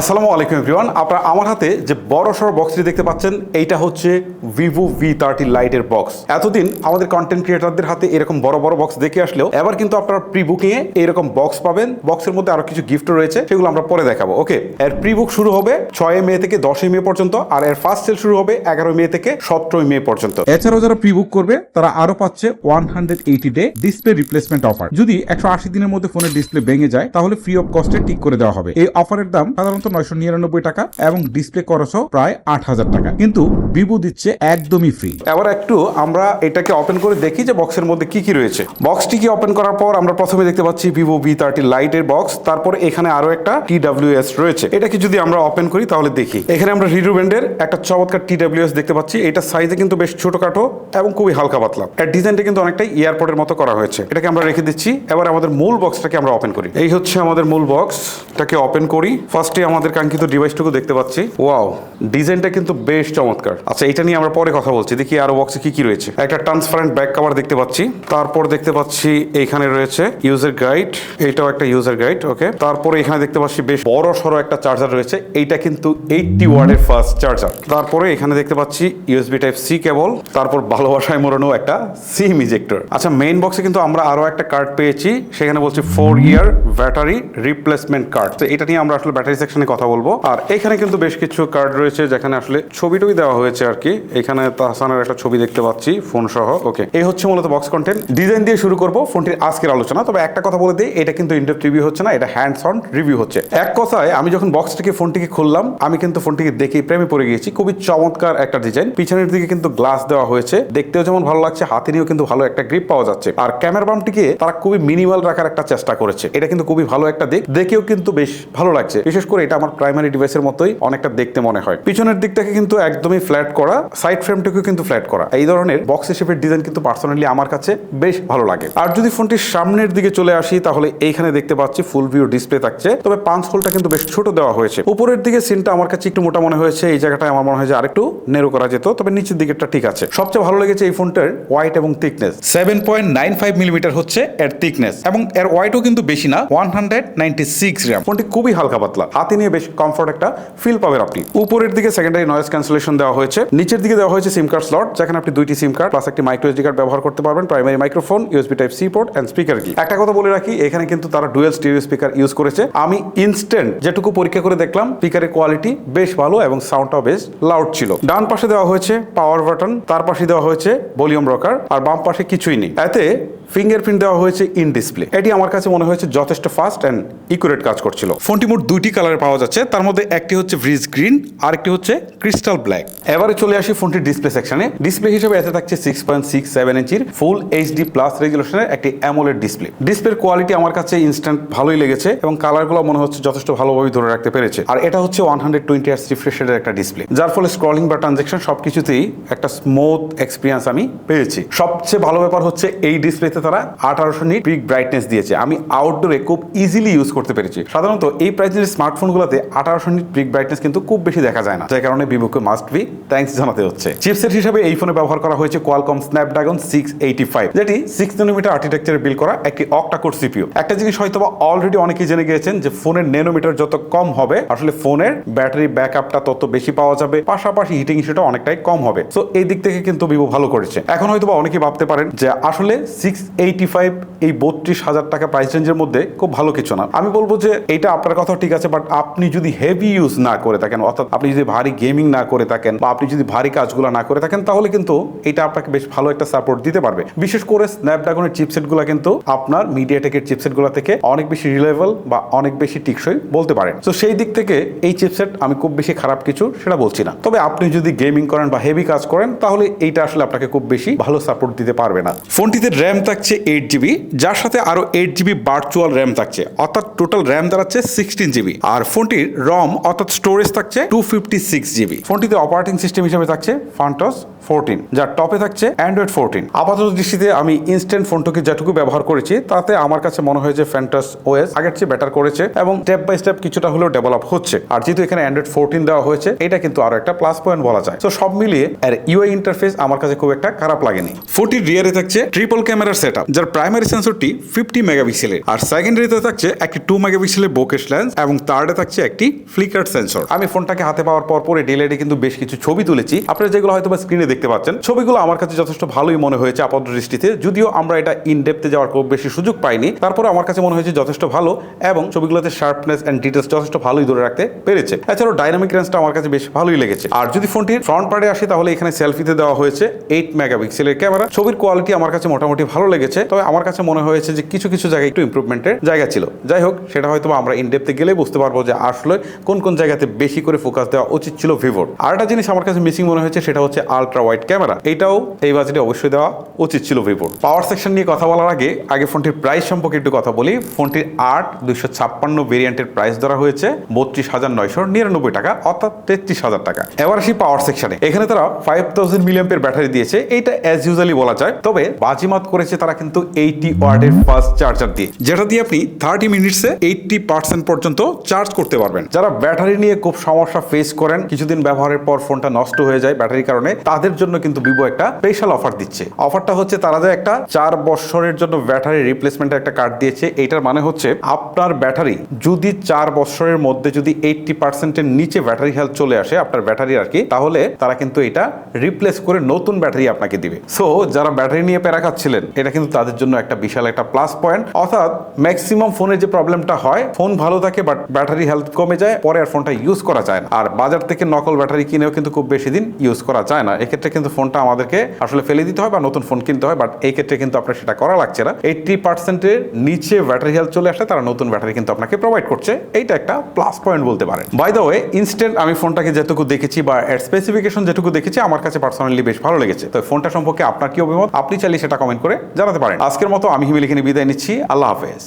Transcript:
আসসালামু আলাইকুম এভরিওয়ান। আপনারা আমার হাতে যে বড় সড়ো বক্সটি দেখতে পাচ্ছেন, এইটা হচ্ছে ভিভো ভি থার্টি লাইটের বক্স এতদিন আমাদের কন্টেন্ট ক্রিয়েটারদের হাতে এরকম বড় বড় বক্স দেখে আসলেও, এবার কিন্তু আপনারা প্রি বুকিংয়ে এরকম বক্স পাবেন। বক্সের মধ্যে আরও কিছু গিফট রয়েছে, সেগুলো আমরা পরে দেখাবো। ওকে এর প্রি বুক শুরু হবে ছয় মে থেকে দশই মে পর্যন্ত, আর এর ফার্স্ট সেল শুরু হবে এগারো মে থেকে সতেরোই মে পর্যন্ত। এছাড়াও যারা প্রি বুক করবে, তারা আরও পাচ্ছে one hundred eighty day display replacement offer যদি একশো আশি দিনের মধ্যে ফোনের ডিসপ্লে ভেঙে যায়, তাহলে ফ্রি অফ কস্টে ঠিক করে দেওয়া হবে। এই অফারের দাম সাধারণত নয়শো নিরানব্বই টাকা এবং ডিসপ্লে খরচও প্রায় আট হাজার টাকা। কিন্তু দিচ্ছে একদমই ফ্রি এবার একটু আমরা এটাকে ওপেন করে দেখি যে বক্সের মধ্যে কি কি রয়েছে। বক্সটিকে ওপেন করার পর আমরা প্রথমে দেখতে পাচ্ছি ভিভো ভি থার্টি লাইটের বক্স তারপরে এখানে আরও একটা টি এস রয়েছে। এটাকে যদি আমরা ওপেন করি তাহলে দেখি। এখানে আমরা একটা চমৎকার টি এস দেখতে পাচ্ছি। এটা সাইজে কিন্তু বেশ ছোটখাটো এবং খুবই হালকা পাতলা। এর ডিজাইনটা কিন্তু অনেকটাই এয়ারপোর্টের মতো করা হয়েছে। এটাকে আমরা রেখে দিচ্ছি। এবার আমাদের মূল বক্সটাকে আমরা ওপেন করি। এই হচ্ছে আমাদের মূল বক্স এটাকে ওপেন করি। ফার্স্টে আমাদের কাঙ্ক্ষিত ডিভাইসটুকু দেখতে পাচ্ছি। ওয়াও ডিজাইনটা কিন্তু বেশ চমৎকার। আচ্ছা এটা নিয়ে আমরা পরে কথা বলছি। দেখি আরও বক্সে কি কি রয়েছে। একটা ট্রান্সপারেন্ট ব্যাক কভার দেখতে পাচ্ছি। তারপর দেখতে পাচ্ছি এইখানে রয়েছে ইউজার গাইড এইটাও একটা ইউজার গাইড ওকে তারপরে এখানে দেখতে পাচ্ছি বেশ বড় সড়ো একটা চার্জার রয়েছে। এইটা কিন্তু এইটটি ওয়ার্ডের ফার্স্ট চার্জার তারপরে এখানে দেখতে পাচ্ছি ইউএসবি টাইপ সি কেবল তারপর ভালোবাসায় মোড়ানো একটা সিম ইজেক্টর আচ্ছা মেইন বক্সে কিন্তু আমরা আরও একটা কার্ড পেয়েছি। সেখানে বলছি four year battery replacement card তো এটা নিয়ে আমরা আসলে ব্যাটারি সেকশনে কথা বলব। আর এখানে কিন্তু বেশ কিছু কার্ড রয়েছে, যেখানে আসলে ছবি টবি দেওয়া হয়েছে আর কি। এখানে তাহসানের একটা ছবি দেখতে পাচ্ছি ফোন সহ ওকে এই হচ্ছে মূলত বক্স কন্টেন্ট ডিজাইন দিয়ে শুরু করব ফোনটির আজকের আলোচনা। তবে একটা কথা বলে দিই, এটা কিন্তু ইনডেপ রিভিউ হচ্ছে না, এটা হ্যান্ডস অন রিভিউ হচ্ছে। এক কথায়, আমি যখন বক্সটিকে ফোনটিকে খুললাম, আমি কিন্তু ফোনটিকে দেখেই প্রেমে পড়ে গিয়েছি। খুবই চমৎকার একটা ডিজাইন পিছনের দিকে কিন্তু গ্লাস দেওয়া হয়েছে। দেখতেও যেমন ভালো লাগছে হাতে নিয়েও কিন্তু ভালো একটা গ্রিপ পাওয়া যাচ্ছে। আর ক্যামেরা বামটিকে তারা খুবই মিনিমাল রাখার একটা চেষ্টা করেছে। এটা কিন্তু খুবই ভালো একটা দিক। দেখেও কিন্তু বেশ ভালো লাগছে। বিশেষ করে এটা আমার প্রাইমারি ডিভাইসের মতোই অনেকটা দেখতে মনে হয়। পিছনের দিকটাকে কিন্তু একদমই ফ্ল্যাট করা সাইড ফ্রেমটাকেও কিন্তু ফ্ল্যাট করা। এই ধরনের বক্স শেপের ডিজাইন কিন্তু পার্সোনালি আমার কাছে বেশ ভালো লাগে। আর যদি ফোনটির সামনের দিকে চলে আসি, তাহলে এইখানে দেখতে পাচ্ছি ফুল ভিউ ডিসপ্লে থাকছে। তবে পাঁচ হোলটা কিন্তু বেশ ছোট দেওয়া হয়েছে। উপরের দিকে সিনটা আমার কাছে একটু মোটা মনে হয়েছে, এই জায়গাটা আমার মনে হয় যে আরেকটু নেরো করা যেত, তবে নিচের দিকেরটা ঠিক আছে। সবচেয়ে ভালো লেগেছে এই ফোনটার ওয়াইট এবং thickness seven point nine five millimetre হচ্ছে এর থিকনেস এবং এর ওয়াইটও কিন্তু বেশি না one hundred ninety six gram ফোনটি খুবই হালকা পাতলা। হাতে নিয়ে বেশ কমফোর্ট একটা ফিল পাবেন আপনি। উপরের দিকে সেকেন্ডারি নয়েজ ক্যান্সেলেশন দেওয়া হয়েছে। নিচের দিকে দেওয়া হয়েছে সিম কার্ড স্লট যেখানে আপনি দুইটি সিম কার্ড প্লাস একটি মাইক্রো এসডি কার্ড ব্যবহার করতে পারবেন primary microphone USB type C port and speaker কি একটা কথা বলে রাখি, এখানে কিন্তু তারা ডুয়েল স্টিরিও স্পিকার ইউজ করেছে। আমি ইনস্ট্যান্ট যেটুকু পরীক্ষা করে দেখলাম স্পিকারের কোয়ালিটি বেশ ভালো এবং সাউন্ডটাও বেশ লাউড ছিল। ডান পাশে দেওয়া হয়েছে পাওয়ার বাটন তার পাশে দেওয়া হয়েছে ভলিউম রকার আর বাম পাশে কিছুই নেই। এতে ফিঙ্গারপ্রিন্ট দেওয়া হয়েছে ইন ডিসপ্লে এটি আমার কাছে মনে হয়েছে যথেষ্ট ফাস্ট অ্যান্ড ইকুরেট কাজ করছিল। ফোনটি মোট দুইটি কালারে পাওয়া যাচ্ছে। তার মধ্যে একটি হচ্ছে ব্রিজ গ্রিন আর একটি হচ্ছে ক্রিস্টাল ব্ল্যাক এবারে চলে আসি ফোনটির ডিসপ্লে সেকশনে ডিসপ্লে হিসেবে এতে থাকছে সিক্স পয়েন্ট সিক্স সেভেন ইঞ্চির ফুল এইচডি প্লাস রেজুলেশনের একটি অ্যামোলেড ডিসপ্লে ডিসপ্লের কোয়ালিটি আমার কাছে ইনস্ট্যান্ট ভালোই লেগেছে এবং কালারগুলো মনে হচ্ছে যথেষ্ট ভালোভাবে ধরে রাখতে পেরেছে। আর এটা হচ্ছে ওয়ান হান্ড্রেড টোয়েন্টি আর্স রিফ্রেশের একটা ডিসপ্লে যার ফলে স্ক্রলিং বা ট্রানজেকশন সবকিছুতেই একটা স্মুথ এক্সপিরিয়েন্স আমি পেয়েছি। সবচেয়ে ভালো ব্যাপার হচ্ছে এই ডিসপ্লেতে তারা আঠারোশো নিট পিক ব্রাইটনেস দিয়েছে। আমি আউটডোরে খুব ইজিলি ইউজ করতে পেরেছি। সাধারণত এই প্রাইসের স্মার্টফোনগুলোতে আঠারোশো নিট পিক ব্রাইটনেস কিন্তু খুব বেশি দেখা যায় না। যার কারণে ভিভোকে মাস্ট বি থ্যাঙ্কস জানাতে হচ্ছে। চিপসেট হিসেবে এই ফোনে ব্যবহার করা হয়েছে Qualcomm Snapdragon six eighty five যেটি সিক্স নেনোমিটার আর্কিটেকচারে বিল করা একটি অক্টাকোর সিপিও একটা জিনিস হয়তো বা অলরেডি অনেকেই জেনে গিয়েছেন যে ফোনের নেনোমিটার যত কম হবে, আসলে ফোনের ব্যাটারি ব্যাকআপটা তত বেশি পাওয়া যাবে। পাশাপাশি হিটিং ইস্যুটা অনেকটাই কম হবে। সো এই দিক থেকে কিন্তু ভিভো ভালো করেছে। এখন হয়তো বা অনেকেই ভাবতে পারেন যে আসলে সিক্স এইটি ফাইভ এই বত্রিশ হাজার টাকা প্রাইস রেঞ্জের মধ্যে খুব ভালো কিছু না। আমি বলব যে এটা আপনার কথা ঠিক আছে বাট আপনি যদি হেভি ইউজ না করে থাকেন, অর্থাৎ আপনি যদি ভারী গেমিং না করে থাকেন বা আপনি যদি ভারী কাজগুলো না করে থাকেন, তাহলে কিন্তু এটা আপনাকে বেশ ভালো একটা সাপোর্ট দিতে পারবে। বিশেষ করে স্ন্যাপড্রাগনের চিপসেটগুলো কিন্তু আপনার মিডিয়াটেকের চিপসেটগুলো থেকে অনেক বেশি রিলেবল বা অনেক বেশি টিকসই বলতে পারেন। তো সেই দিক থেকে এই চিপসেট আমি খুব বেশি খারাপ কিছু সেটা বলছি না। তবে আপনি যদি গেমিং করেন বা হেভি কাজ করেন, তাহলে এইটা আসলে আপনাকে খুব বেশি ভালো সাপোর্ট দিতে পারবে না। ফোনটিতে র্যাম থাকছে এইট জিবি যার সাথে আরও এইট জিবি ভার্চুয়াল র্যাম থাকছে, অর্থাৎ টোটাল র্যাম দাঁড়াচ্ছে সিক্সটিন জিবি আর ফোনটির রম অর্থাৎ স্টোরেজ থাকছে টু ফিফটি সিক্স জিবি ফোনটিতে অপারেটিং সিস্টেম হিসেবে থাকছে ফান্টস ফোরটিন যার টপে থাকছে অ্যান্ড্রয়েড ফোরটিন আপাতত দৃষ্টিতে আমি ইনস্ট্যান্ট ফোনটাকে যেটুকু ব্যবহার করেছি, তাতে আমার কাছে মনে হয় যে ফ্যান্টাস ওএস আগের চেয়ে বেটার করেছে এবং স্টেপ বাই স্টেপ কিছুটা হলেও ডেভেলপ হচ্ছে। আর যেহেতু এখানে অ্যান্ড্রয়েড ফোরটিন দেওয়া হয়েছে, এটা কিন্তু আরও একটা প্লাস পয়েন্ট বলা যায়। তো সব মিলিয়ে এর ইউআই ইন্টারফেস আমার কাছে খুব একটা খারাপ লাগেনি। ফোনটির রিয়ারে থাকছে ট্রিপল ক্যামেরার সেট যার প্রাইমারি সেন্সরটি ফিফটি মেগাপিক্সেলের আর সেকেন্ডারিতে থাকছে একটি টু মেগাপিক্সেলের বোকেশ লেন্স এবং থার্ডে থাকছে একটি ফ্লিকার সেন্সর আমি ফোনটাকে হাতে পাওয়ার পর পরে ডিলেটে কিন্তু বেশ কিছু ছবি তুলেছি। আপনারা যেগুলো হয়তো বা স্ক্রিনে দেখতে পাচ্ছেন, ছবিগুলো আমার কাছে যথেষ্ট ভালোই মনে হয়েছে আপাত দৃষ্টিতে। যদিও আমরা এটা ইন ডেপথে যাওয়ার খুব বেশি সুযোগ পাইনি তারপরে আমার কাছে মনে হয়েছে যথেষ্ট ভালো এবং ছবিগুলোতে শার্পনেস অ্যান্ড ডিটেলস যথেষ্ট ভালোই ধরে রাখতে পেরেছে। এছাড়াও ডাইনামিক রেঞ্জটা আমার কাছে বেশ ভালোই লেগেছে। আর যদি ফোনটির ফ্রন্ট পার্টে আসে, তাহলে এখানে সেলফিতে দেওয়া হয়েছে এইট মেগাপিক্সেলের ক্যামেরা ছবির কোয়ালিটি আমার কাছে মোটামুটি ভালো লেগেছে, তবে আমার কাছে মনে হয়েছে যে কিছু কিছু জায়গায় একটু ইমপ্রুভমেন্টের জায়গা ছিল। যাই হোক, সেটা হয়তো আমরা ইন ডেপথে গেলে বুঝতে পারব যে আসলে কোন কোন জায়গাতে বেশি করে ফোকাস দেওয়া উচিত ছিল ভিভোর আর একটা জিনিস আমার কাছে মিসিং মনে হয়েছে, সেটা হচ্ছে আলট্রা ওয়াইড ক্যামেরা এটাও এই বাজেটে অবশ্যই দেওয়া উচিত ছিল ভিভোর পাওয়ার সেকশন নিয়ে কথা বলার আগে আগে ফোনটির প্রাইস সম্পর্কে একটু কথা বলি। ফোনটির আট দুইশো ছাপ্পান্ন ভেরিয়েন্টের প্রাইস ধরা হয়েছে, বত্রিশ হাজার নয়শো নিরানব্বই টাকা, অর্থাৎ তেত্রিশ হাজার টাকা। এবার আসি পাওয়ার সেকশনে এখানে তারা ফাইভ থাউজেন্ড মিলিয়ামের ব্যাটারি দিয়েছে এইটা অ্যাজ ইউজুয়ালি বলা যায়, তবে বাজিমাত করেছে কিন্তু এইটি ওয়ার্ডের ফাস্ট চার্জার দিয়ে, যেটা দিয়ে আপনি থার্টি মিনিটসে এইটটি পার্সেন্ট পর্যন্ত চার্জ করতে পারবেন। যারা ব্যাটারি নিয়ে খুব সমস্যা ফেস করেন, কিছুদিন ব্যবহারের পর ফোনটা নষ্ট হয়ে যায় ব্যাটারির কারণে, তাদের জন্য কিন্তু ভিভো একটা স্পেশাল অফার দিচ্ছে। অফারটা হচ্ছে তারা যে একটা চার বছরের জন্য ব্যাটারি রিপ্লেসমেন্টের একটা কার্ড দিয়েছে এইটার মানে হচ্ছে আপনার ব্যাটারি যদি চার বছরের মধ্যে যদি এইটটি পার্সেন্টের নিচে ব্যাটারি হেলথ চলে আসে, আপনার ব্যাটারি আর কি, তাহলে তারা কিন্তু এটা রিপ্লেস করে নতুন ব্যাটারি আপনাকে দিবে। সো যারা ব্যাটারি নিয়ে প্যারা খাচ্ছিলেন এটা কিন্তু তাদের জন্য একটা বিশাল একটা প্লাস পয়েন্ট অর্থাৎ ম্যাক্সিমাম ফোনের যে প্রবলেমটা হয় ফোন ভালো থাকে বাট ব্যাটারি হেলথ কমে যায়, পরে আর ফোনটা ইউজ করা যায় না। আর বাজার থেকে নকল ব্যাটারি কিনেও কিন্তু খুব বেশি দিন ইউজ করা যায় না। এক্ষেত্রে কিন্তু ফোনটা আমাদেরকে আসলে ফেলে দিতে হয় বা নতুন ফোন কিনতে হয় বাট এই ক্ষেত্রে কিন্তু আপনার সেটা করা লাগছে না। এইটটি পার্সেন্টের নিচে ব্যাটারি হেলথ চলে আসলে তারা নতুন ব্যাটারি কিন্তু আপনাকে প্রোভাইড করছে। এইটা একটা প্লাস পয়েন্ট বলতে পারেন। বাই দ্য ওয়ে ইনস্ট্যান্ট আমি ফোনটাকে যেটুকু দেখেছি বা এর স্পেসিফিকেশন যেটুকু দেখেছি, আমার কাছে পার্সোনালি বেশ ভালো লেগেছে। তো ফোনটা সম্পর্কে আপনার কি অভিমত? আপনি চাইলে সেটা কমেন্ট করে জানাতে পারেন। আজকের মতো আমি হিমেলিখিনি বিদায় নিচ্ছি। আল্লাহ হাফেজ।